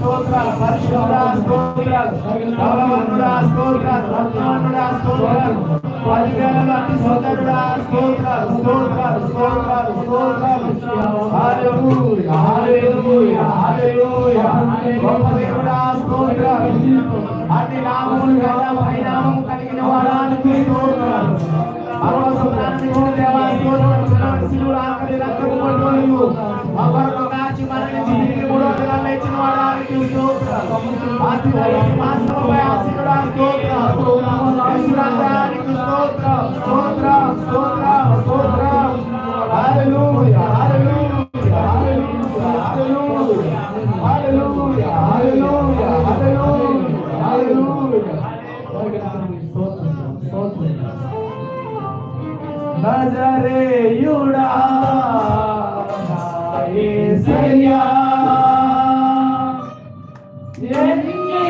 స్తోత్రాలు పరిశుద్ధుడా స్తోత్రాలు బలవంతుడా స్తోత్రాలు రత్నవంతుడా స్తోత్రాలు పదివేల అతి సోదరుడా స్తోత్రాలు స్తోత్రాలు స్తోత్రాలు స్తోత్రాలు హల్లెలూయా హల్లెలూయా హల్లెలూయా గొప్ప దేవుడా స్తోత్రాలు అతి నామములు కన్నా పరిణామము కలిగిన వాడానికి స్తోత్రాలు అరవసంతాన్ని కూడా దేవా స్తోత్రం శిలువుల ఆకలి రక్తము పట్టుకొనియు ఒకరితో కాచి మరణించి తిరిగి మూడో దినాలు లేచిన వాడానికి అతి వయసు వాస్తవపై ఆశీనుడా స్తోత్రానికి ఏసయ్యా ఎన్ని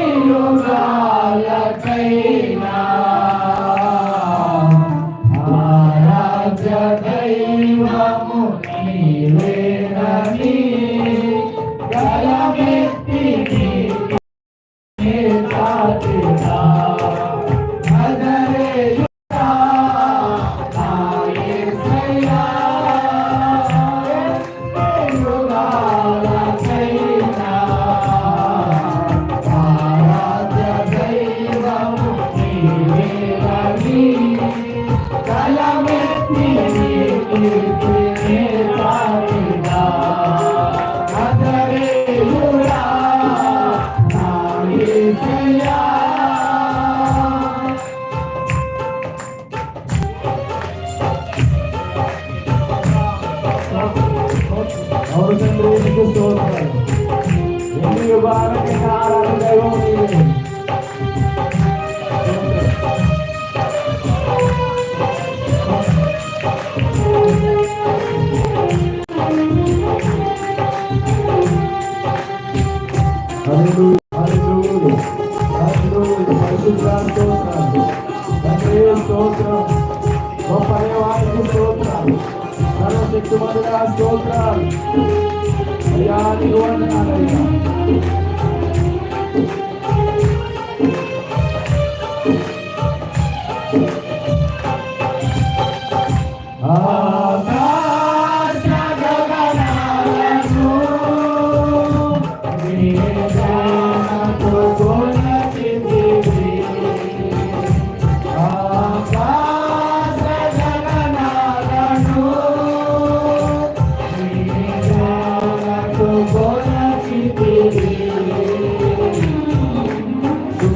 stotram. Ayan, iwan na natin.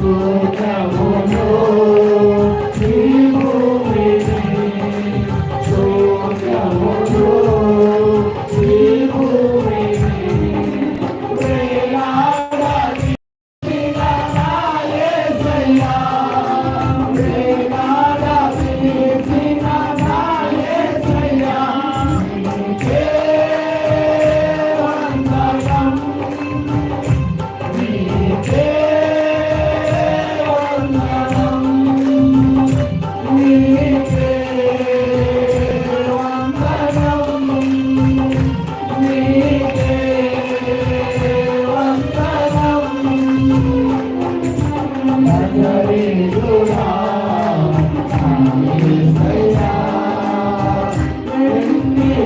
Lord.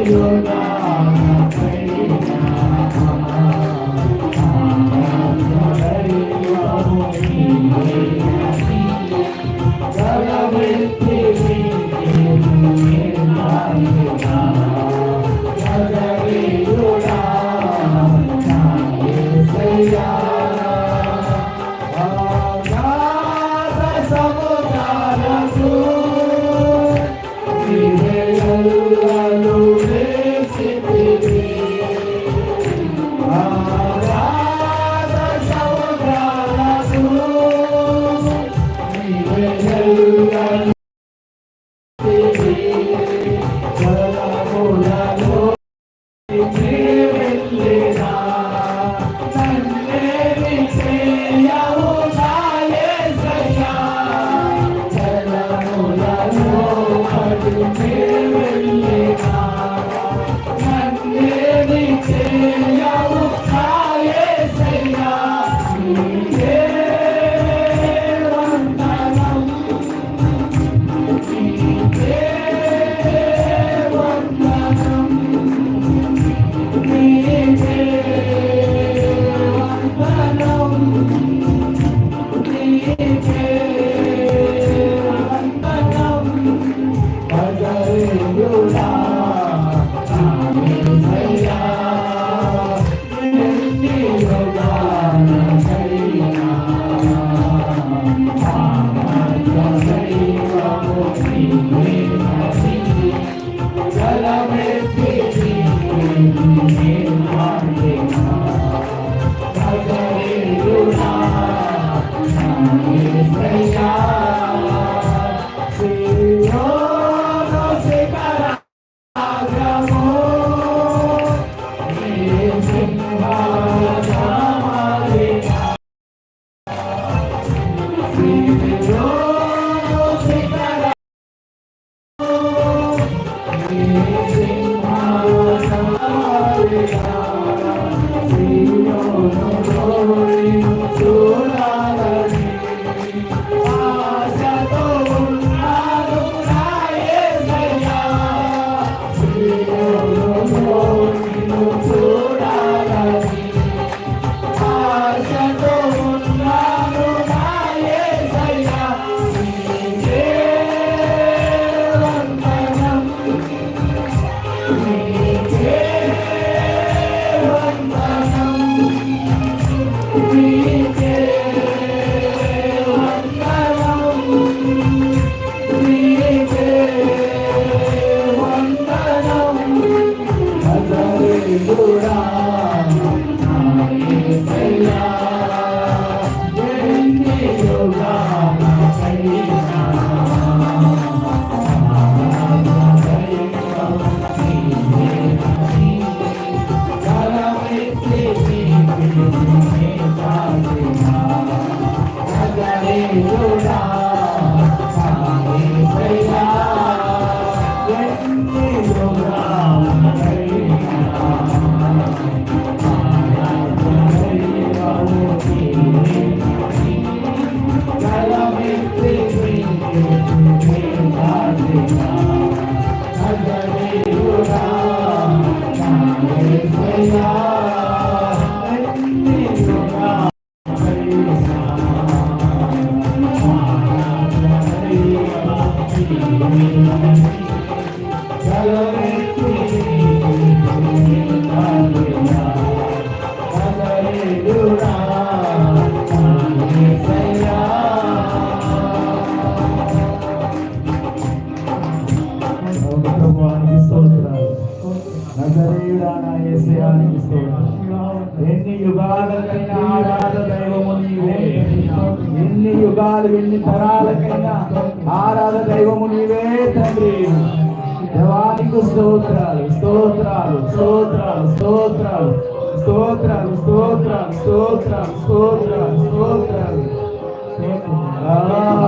You're not. తండ్రి. దేవానికి స్తోత్రాలు స్తోత్రాలు స్తోత్రాలు స్తోత్రాలు స్తోత్రాలు స్తోత్రాలు స్తోత్రాలు స్తోత్రాలు స్తోత్రాలు.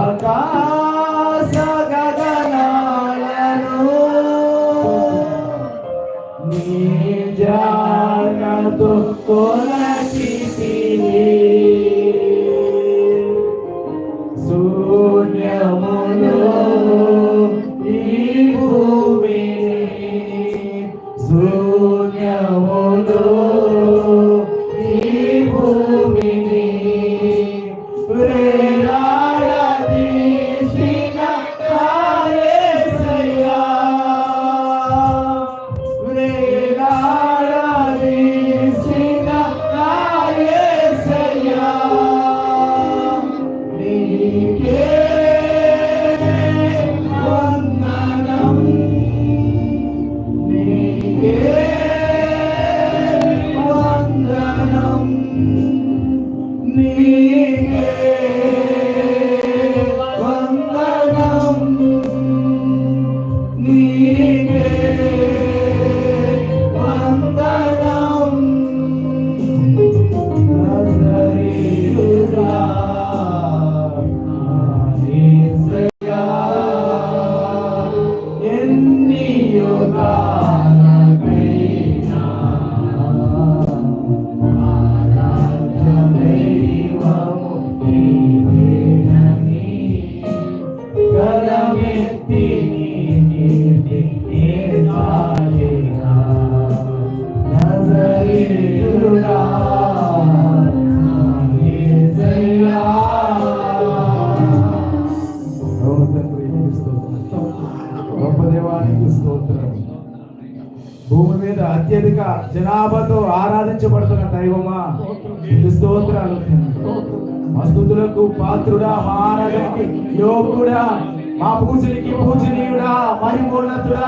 ఆకాశ గగనాలను నీ జానతో me, O పూజలకి పూజనీయుడా మహిమోన్నతుడా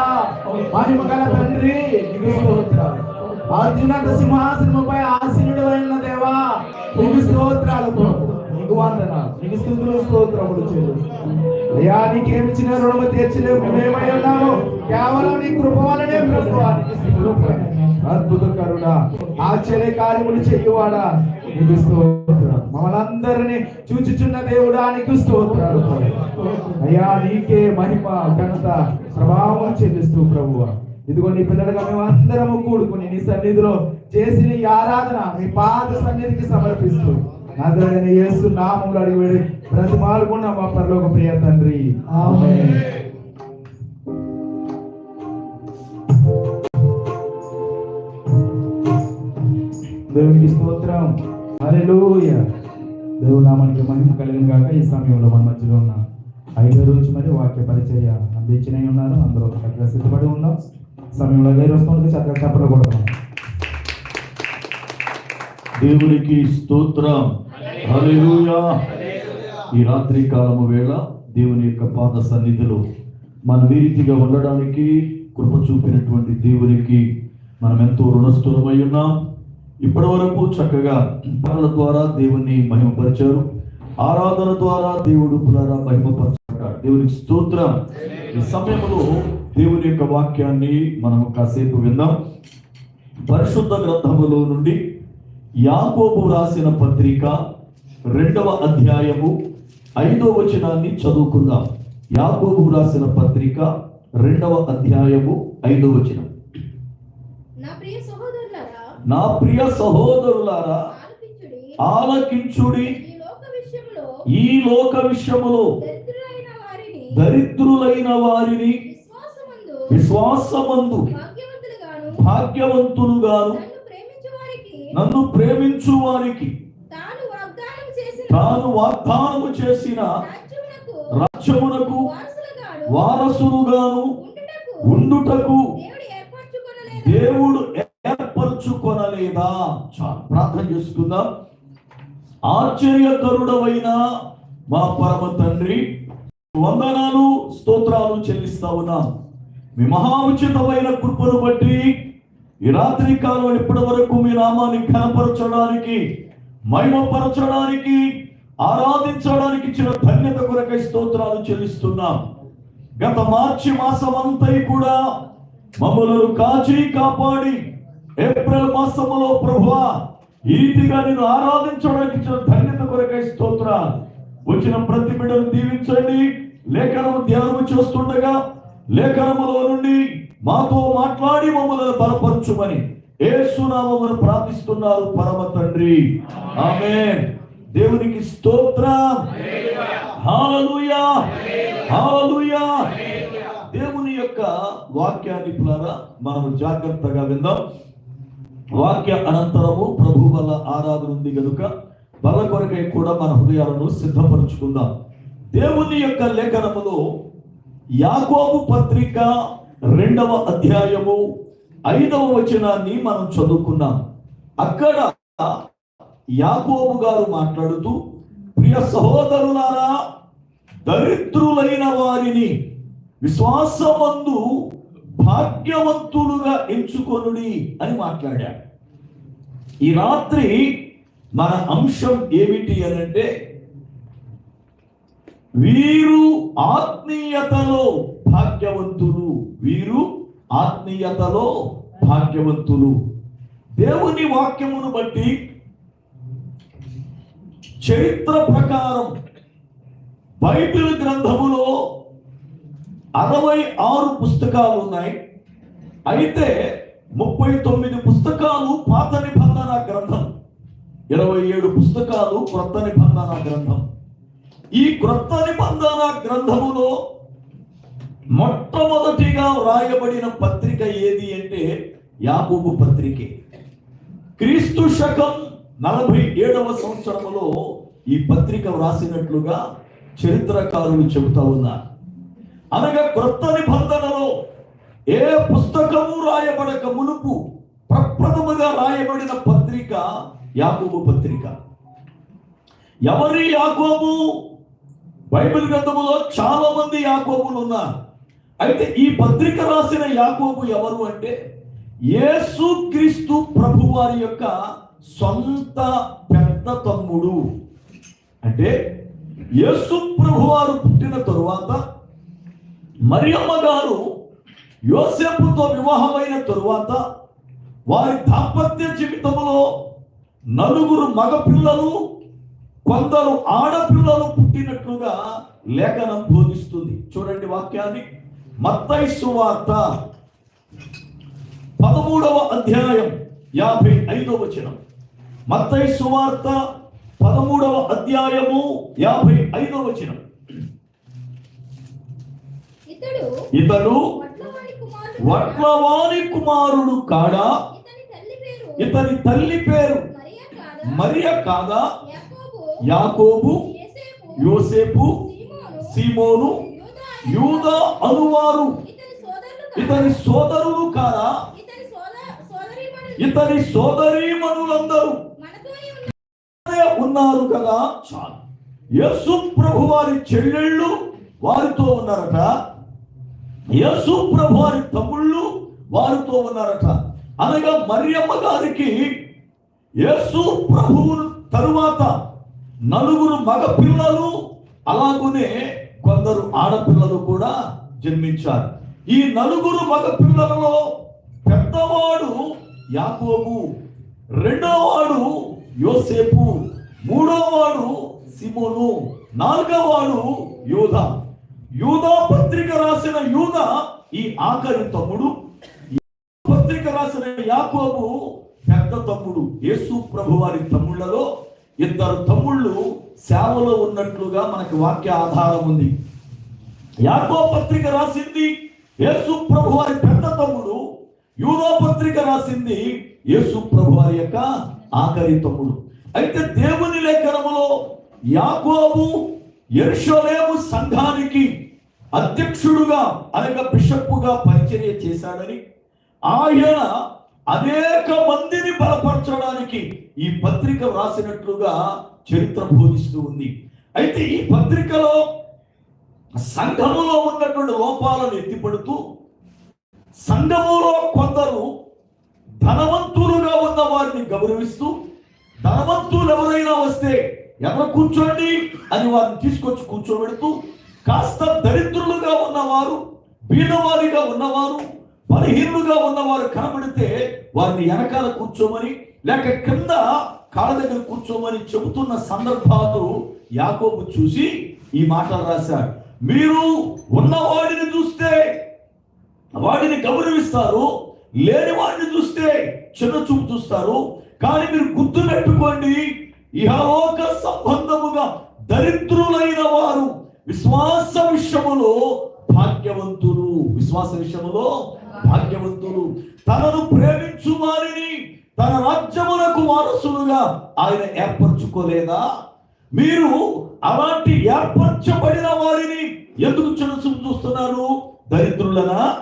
మహిమ గల తండ్రి నీకు అర్జునంత సింహాసనముపై ఆసీనుడు అయిన దేవా నీకు స్తోత్రాలు నీకు వందనాలు నీకు స్థుతులు స్తోత్రములు చేయు అయ్యా నీకేమిచ్చిన రుణము తీర్చలేము. మేమేమై ఉన్నాము. కేవలం నీ కృప వలనే ప్రభువా అద్భుత కరుణ. ఆశ్చర్య కార్యములు చెయ్యువాడా నీకు స్తోత్రం మమ్మల్ని అందరినీ చూచుచున్న దేవుడా నీకు స్తోత్రాలు అయ్యా నీకే మహిమ ఘనత ప్రభావం చెల్లిస్తూ ప్రభువా. ఇదిగో నీ పిల్లలుగా మేము అందరము కూడుకుని నీ సన్నిధిలో చేసిన ఈ ఆరాధన మీ పాద సన్నిధికి సమర్పిస్తూ. నజరైన యేసు నామములు అడిగి వేడి బ్రతిమాలుకున్న మా పరలోక ప్రియ తండ్రి. దేవునికి స్తోత్రం. హల్లెలూయా. దేవునామానికి మహిమ కలిగిన కాక ఈ సమయంలో మన మధ్యలో ఉన్న ఐదో రోజు మరి వాక్య పరిచర్య అందించిన ఉన్నారు అందరూ చక్కగా సిద్ధపడి ఉన్నాం సమయంలో వేరే వస్తుంది చక్కగా చెప్పలు కొడుతున్నాం దేవునికి స్తోత్రం. హల్లెలూయా. ఈ రాత్రి కాలము వేళ దేవుని యొక్క పాద సన్నిధిలో మనం ఈ రీతిగా ఉండడానికి కృప చూపినటువంటి దేవునికి మనం ఎంతో రుణస్థులమై ఉన్నాం. ఇప్పటి వరకు చక్కగా పనుల ద్వారా దేవుణ్ణి మహిమపరిచారు. ఆరాధన ద్వారా దేవుడు పునరా మహిమపరచాడు దేవునికి స్తోత్రం. ఈ సమయంలో దేవుని యొక్క వాక్యాన్ని మనం కాసేపు విందాం. పరిశుద్ధ గ్రంథములో నుండి యాకోబు రాసిన పత్రిక రెండవ అధ్యాయము ఐదవ వచనాన్ని చదువుకుందాం. యాకోబు రాసిన పత్రిక రెండవ అధ్యాయము ఐదవ వచనం. నా ప్రియ సహోదరులారా ఆలకించుడి. ఈ లోక విషయములో దరిద్రులైన వారిని విశ్వాసమందు భాగ్యవంతులుగాను నన్ను ప్రేమించు వారికి తాను వాగ్దానం చేసిన తాను వాగ్దానము చేసిన రాజ్యమునకు వారసులుగాను ఉండుటకు దేవుడు లేదా చాలు. ప్రార్థన చేసుకుందాం. ఆశ్చర్యకరుడవైన మా పరమ తండ్రి వందనాలు స్తోత్రాలు చెల్లిస్తా ఉన్నాం. మీ మహాముచితమైన కృపను బట్టి ఈ రాత్రి కాలం ఇప్పటి వరకు మీ నామాన్ని కనపరచడానికి మహిమపరచడానికి ఆరాధించడానికి ఇచ్చిన ధన్యత కొరకై స్తోత్రాలు చెల్లిస్తున్నాం. గత మార్చి మాసం అంతా కూడా మమ్మలను కాచి కాపాడి ఏప్రిల్ మాసములో ప్రభువా ఈ రీతిగా నేను ఆరాధించడానికి ఇచ్చిన ధన్యత కొరకై స్తోత్ర వచ్చిన ప్రతి బిడ్డను దీవించండి. లేఖనము ధ్యానం చేస్తుండగా లేఖనములో నుండి మాతో మాట్లాడి మమ్మల్ని బలపరచుమని ఏసునామమును ప్రార్థిస్తున్నారు పరమ తండ్రి. ఆమె దేవునికి స్తోత్రం. హల్లెలూయా. హల్లెలూయా. దేవుని యొక్క వాక్యాన్ని పులారా మనం జాగ్రత్తగా విందాం. వాక్య అనంతరము ప్రభు వల్ల ఆరాధన ఉంది కనుక బల కొరకై కూడా మన హృదయాలను సిద్ధపరచుకుందాం. దేవుని యొక్క లేఖనములో యాకోబు పత్రిక రెండవ అధ్యాయము ఐదవ వచనాన్ని మనం చదువుకున్నాం. అక్కడ యాకోబు గారు మాట్లాడుతూ ప్రియ సహోదరులారా దరిద్రులైన వారిని విశ్వాసమందు భాగ్యవంతులుగా ఎంచుకొనుడి అని మాట్లాడాడు. ఈ రాత్రి మన అంశం ఏమిటి అని అంటే వీరు ఆత్మీయతలో భాగ్యవంతులు వీరు ఆత్మీయతలో భాగ్యవంతులు. దేవుని వాక్యమును బట్టి చరిత్ర ప్రకారం బైబిల్ గ్రంథములో అరవై ఆరు పుస్తకాలు ఉన్నాయి. అయితే ముప్పై తొమ్మిది పుస్తకాలు పాత నిబంధన గ్రంథం. ఇరవై ఏడు పుస్తకాలు క్రొత్త నిబంధన గ్రంథం. ఈ క్రొత్త నిబంధన గ్రంథములో మొట్టమొదటిగా వ్రాయబడిన పత్రిక ఏది అంటే యాకోబు పత్రికే. క్రీస్తు శకం నలభై ఏడవ సంవత్సరములో ఈ పత్రిక వ్రాసినట్లుగా చరిత్రకారులు చెబుతా ఉన్నారు. అనగా క్రొత్త నిబంధనలో ఏ పుస్తకము రాయబడక మునుపు ప్రప్రథముగా రాయబడిన పత్రిక యాకోబు పత్రిక. ఎవరి యాకోబు? బైబిల్ గ్రంథములో చాలా మంది యాకోబులు ఉన్నారు అయితే ఈ పత్రిక రాసిన యాకోబు ఎవరు అంటే యేసు క్రీస్తు ప్రభు వారి యొక్క సొంత పెద్ద తమ్ముడు. అంటే యేసు ప్రభు వారు పుట్టిన తరువాత మరియమ్మ గారు యోసేపుతో వివాహమైన తరువాత వారి దాంపత్య జీవితంలో నలుగురు మగపిల్లలు కొందరు ఆడపిల్లలు పుట్టినట్లుగా లేఖనం బోధిస్తుంది. చూడండి వాక్యాన్ని. మత్తై సువార్త పదమూడవ అధ్యాయం యాభై ఐదవ వచనం. మత్తయి సువార్త పదమూడవ అధ్యాయము యాభై ఐదవ వచనం. ఇతడు వడ్లవాణి కుమారుడు కాడా? ఇతని తల్లి పేరు మరియ కాదా? కాదా? యాకోబు యోసేపు సీమోను యూదా అనువారు. ఇతని సోదరులు కారా ఇతని సోదర సోదరీమణులు. ఇతని సోదరీమణులందరూ. ఉన్నారు కదా చాలు. యేసు ప్రభు వారి చెల్లెళ్ళు వారితో ఉన్నారట. యేసు ప్రభు వారి తమ్ముళ్ళు వారితో ఉన్నారట. అనగా మరియమ్మ గారికి యేసు ప్రభువు తరువాత నలుగురు మగ పిల్లలు అలాగునే కొందరు ఆడపిల్లలు కూడా జన్మించారు. ఈ నలుగురు మగ పిల్లలలో పెద్దవాడు యాకోబు రెండోవాడు యోసేపు మూడోవాడు సిమోను నాలుగోవాడు యోధ యూదా పత్రిక రాసిన యూద ఈ ఆఖరి తమ్ముడు పత్రిక రాసిన యాకోబు పెద్ద తమ్ముడు యేసు ప్రభు వారి తమ్ముళ్ళలో ఇద్దరు తమ్ముళ్ళు సేవలో ఉన్నట్లుగా మనకి వాక్య ఆధారం ఉంది. యాకో పత్రిక రాసింది యేసు ప్రభు వారి పెద్ద తమ్ముడు యూదో పత్రిక రాసింది యేసు ప్రభు వారి యొక్క ఆఖరి తమ్ముడు. అయితే దేవుని లేఖనములో యాకోబు ఎరుషలేము సంఘానికి అధ్యక్షుడుగా అనగా బిషప్పుగా పరిచర్య చేశాడని ఆయన అనేక మందిని బలపరచడానికి ఈ పత్రిక రాసినట్లుగా చరిత్ర బోధిస్తూ ఉంది. అయితే ఈ పత్రికలో సంఘములో ఉన్నటువంటి లోపాలను ఎత్తిపడుతూ సంఘములో కొందరు ధనవంతులుగా ఉన్న వారిని గౌరవిస్తూ ధనవంతులు ఎవరైనా వస్తే ఎవరు కూర్చోండి అని వారిని తీసుకొచ్చి కూర్చోబెడుతూ కాస్త దరిద్రులుగా ఉన్నవారు బీదవారిగా ఉన్నవారు బలహీనులుగా ఉన్నవారు కనబడితే వారిని వెనకాల కూర్చోమని లేక కింద కాళ్ళ దగ్గర కూర్చోమని చెబుతున్న సందర్భాలు యాకోబు చూసి ఈ మాటలు రాశారు. మీరు ఉన్నవాడిని చూస్తే వాడిని గౌరవిస్తారు లేని వాడిని చూస్తే చిన్న చూపు చూస్తారు కానీ మీరు గుర్తు పెట్టుకోండి ఇహలోక సంబంధముగా దరిద్రులైన వారు విశ్వాస విషయములో భాగ్యవంతులు. విశ్వాస విషయములో భాగ్యవంతులు. తనను ప్రేమించు వారిని తన రాజ్యములకు వారసులుగా ఆయన ఏర్పరచుకోలేదా? మీరు అలాంటి ఏర్పరచబడిన వారిని ఎందుకు చిన్న చూస్తున్నారు? దరిద్రులనా?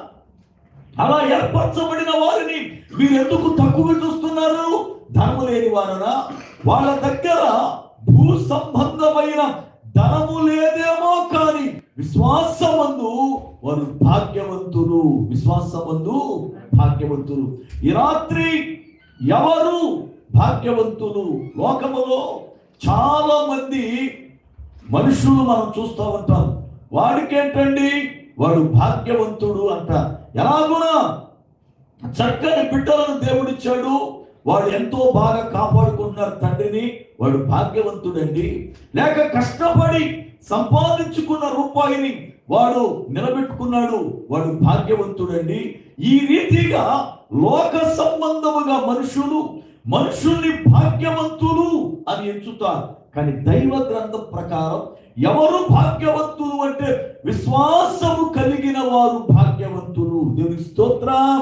అలా ఏర్పరచబడిన వారిని మీరు ఎందుకు తక్కువ చూస్తున్నారు? ధర్మ లేని వారనా? వాళ్ళ దగ్గర భూ సంబంధమైన ధనము లేదేమో కానీ విశ్వాసమందు వారు భాగ్యవంతులు. విశ్వాసమందు భాగ్యవంతులు. ఈ రాత్రి ఎవరు భాగ్యవంతులు? లోకములో చాలా మంది మనుషులు మనం చూస్తూ ఉంటాం. వాడికి ఏంటండి వాడు భాగ్యవంతుడు అంట. ఎలాగునా? చక్కని బిడ్డలను దేవుడిచ్చాడు. వాడు ఎంతో బాగా కాపాడుకుంటున్నారు తండ్రిని వాడు భాగ్యవంతుడండి. లేక కష్టపడి సంపాదించుకున్న రూపాయిని వాడు నిలబెట్టుకున్నాడు వాడు భాగ్యవంతుడండి. ఈ రీతిగా లోక సంబంధముగా మనుషులు మనుషుల్ని భాగ్యవంతులు అని ఎంచుతారు. కానీ దైవ గ్రంథం ప్రకారం ఎవరు భాగ్యవంతులు అంటే విశ్వాసము కలిగిన వారు భాగ్యవంతులు. దేవునికి స్తోత్రం.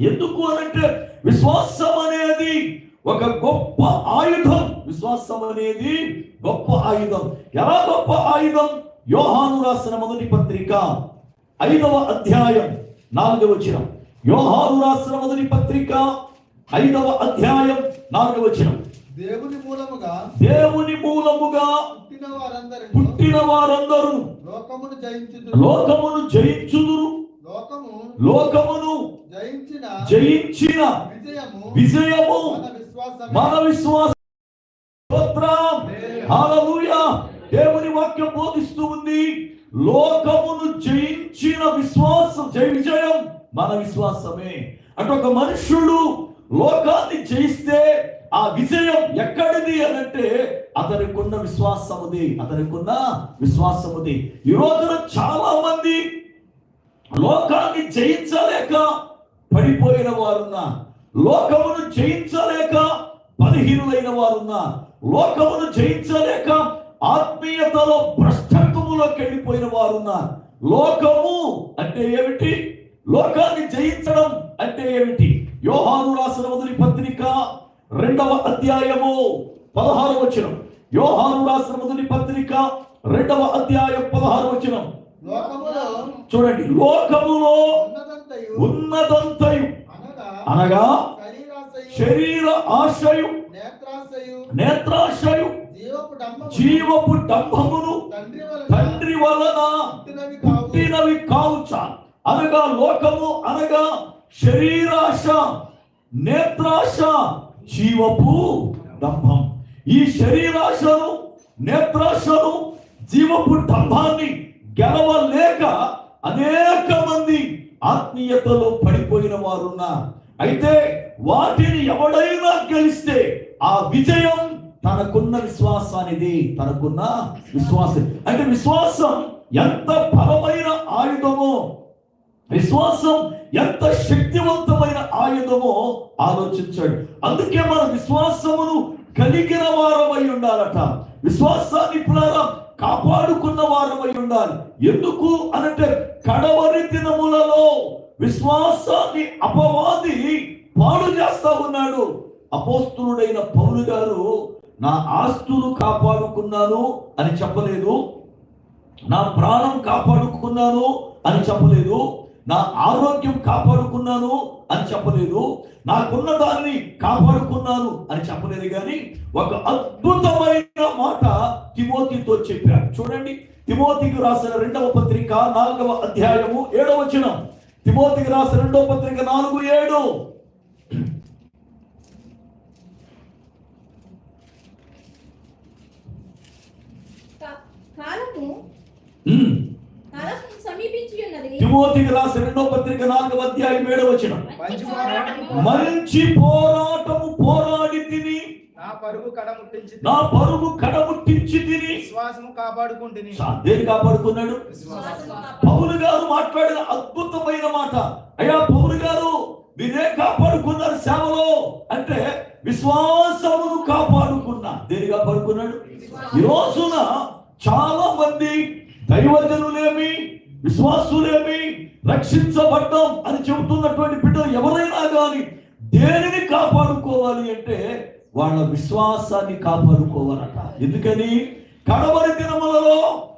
ఎందుకు అనంటే విశ్వాసం అనేది ఒక గొప్ప ఆయుధం. విశ్వాసం అనేది గొప్ప ఆయుధం. ఎలా గొప్ప ఆయుధం? యోహాను రాసిన మొదటి పత్రిక ఐదవ అధ్యాయం నాలుగవ వచనం. యోహాను రాసిన మొదటి పత్రిక ఐదవ అధ్యాయం నాలుగవ వచనం. దేవుని మూలముగా దేవుని మూలముగా పుట్టిన వారందరిలో పుట్టిన వారందరూ లోకమును జయించుదు లోకమును జయించుదురు. లోకము లోకమును జయించిన జయించిన విజయము మన విశ్వాస దేవుని వాక్యం బోధిస్తూ ఉంది. లోకమును జయించిన విశ్వాసం జయ విజయం మన విశ్వాసమే అంటే ఒక మనుష్యుడు లోకాన్ని జయిస్తే ఆ విజయం ఎక్కడిది అని అంటే అతనికున్న విశ్వాసముది అతనికున్న విశ్వాసముది. ఈ రోజున చాలా మంది లోకాన్ని జయించలేక పడిపోయిన వారున్నా లోకమును జయించలేక బలహీనులైన వారున్నా లోకమును జయించలేక ఆత్మీయతలో భ్రష్టత్వములోకి వెళ్ళిపోయిన వారున్నా లోకము అంటే ఏమిటి? లోకాన్ని జయించడం అంటే ఏమిటి? యోహాను రాసిన మొదటి పత్రిక రెండవ అధ్యాయము పదహారు వచనం. యోహాను రాసిన మొదటి పత్రిక రెండవ అధ్యాయం పదహారు వచనం. చూడండి లోకములో ఉన్నదంతయు. అనగా శరీర ఆశయు. నేత్రాశయు. జీవపు డంభమును తండ్రి వలన పుట్టినవి కావుచ అనగా లోకము అనగా శరీరాశ నేత్రాశ జీవపు డంభం ఈ శరీరాశను నేత్రాశను జీవపు డంభాన్ని గెలవలేక అనేక మంది ఆత్మీయతలో పడిపోయిన వారున్నా అయితే వాటిని ఎవడైనా గెలిస్తే ఆ విజయం తనకున్న విశ్వాసానిది తనకున్న విశ్వాసం. అంటే విశ్వాసం ఎంత బలమైన ఆయుధమో విశ్వాసం ఎంత శక్తివంతమైన ఆయుధమో ఆలోచించాడు. అందుకే మన విశ్వాసమును కలిగిన వారమై ఉండాలట. విశ్వాసాన్ని పునరా కాపాడుకున్న వారమై ఉండాలి. ఎందుకు? అనంటే కడవరి దినములలో విశ్వాసాన్ని అపవాది పాడు చేస్తా ఉన్నాడు. అపోస్తుడైన పౌలు గారు నా ఆస్తులు కాపాడుకున్నాను అని చెప్పలేదు. నా ప్రాణం కాపాడుకున్నాను అని చెప్పలేదు. నా ఆరోగ్యం కాపాడుకున్నాను అని చెప్పలేదు. నాకున్న దాన్ని కాపాడుకున్నాను అని చెప్పలేదు కానీ ఒక అద్భుతమైన మాట తిమోతితో చెప్పారు చూడండి తిమోతికి రాసిన రెండవ పత్రిక నాలుగవ అధ్యాయము ఏడవ వచనం. తిమోతికి రాసిన రెండవ పత్రిక నాలుగు ఏడు. కాలము సమీపించి ఉన్నది తిమోతికి రాసిన రెండవ పత్రిక నాలుగవ అధ్యాయం ఏడవ వచనం. మంచి పోరాటము మంచి పోరాటము పోరాడి తిని నా పరుగు కడముట్టించి నా పరుగు కడముట్టించి తిని విశ్వాసము కాపాడుకుంటుని దేని కాపాడుకున్నాడు. పౌలు గారు మాట్లాడిన అద్భుతమైన మాట. అయ్యా పౌలు గారు మీరే కాపాడుకున్నారు సేవలో అంటే విశ్వాసమును కాపాడుకున్నా. దేని కాపాడుకున్నాడు? ఈ రోజున చాలా మంది దైవజనులేమి విశ్వాసులేమి రక్షించబడ్డాం అని చెబుతున్నటువంటి బిడ్డలు ఎవరైనా కానీ దేనిని కాపాడుకోవాలి అంటే వాళ్ళ విశ్వాసాన్ని కాపాడుకోవాలట. ఎందుకని? కడవరి దినములలో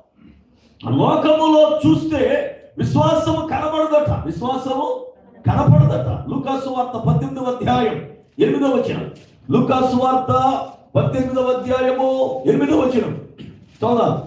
లోకములో చూస్తే విశ్వాసము కనబడదట. విశ్వాసము కనపడదట. లూకాసు వార్త పద్దెనిమిదవ అధ్యాయం ఎనిమిదవ వచనం. లూకాసు వార్త పద్దెనిమిదవ అధ్యాయము ఎనిమిదవ వచనం. చదువుదాం